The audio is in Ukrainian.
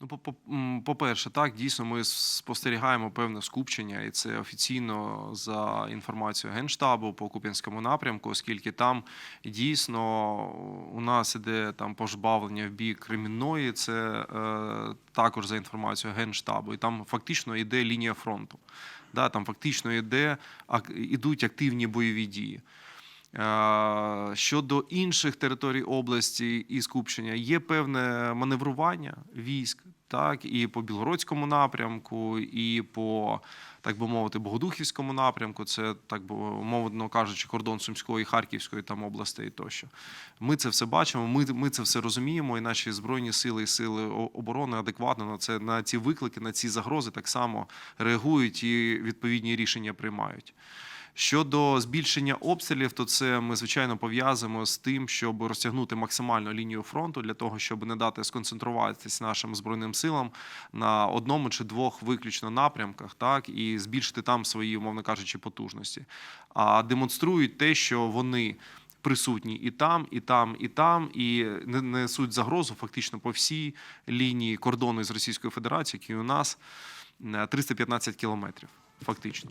Ну, по-перше, так дійсно ми спостерігаємо певне скупчення, і це офіційно за інформацією генштабу по Куп'янському напрямку, оскільки там дійсно у нас іде там пожбавлення в бік Кремінної, це е, також за інформацією генштабу, і там фактично йде лінія фронту. Да, там фактично йде ак- ідуть активні бойові дії. Е, Щодо інших територій області і скупчення, є певне маневрування військ, так і по білгородському напрямку, і по так би мовити, Богодухівському напрямку. Це так би мовно кажучи, кордон Сумської, Харківської там областей тощо. Ми це все бачимо. Ми, ми це все розуміємо, і наші збройні сили і сили оборони адекватно на це на ці виклики, на ці загрози так само реагують і відповідні рішення приймають. Щодо збільшення обстрілів, то це ми звичайно пов'язуємо з тим, щоб розтягнути максимально лінію фронту для того, щоб не дати сконцентруватись нашим збройним силам на одному чи двох виключно напрямках, так і збільшити там свої, умовно кажучи, потужності. А демонструють те, що вони. Присутні і там, і там, і там, і не- несуть загрозу фактично по всій лінії кордону з Російською Федерацією, які у нас е, 315 кілометрів, фактично.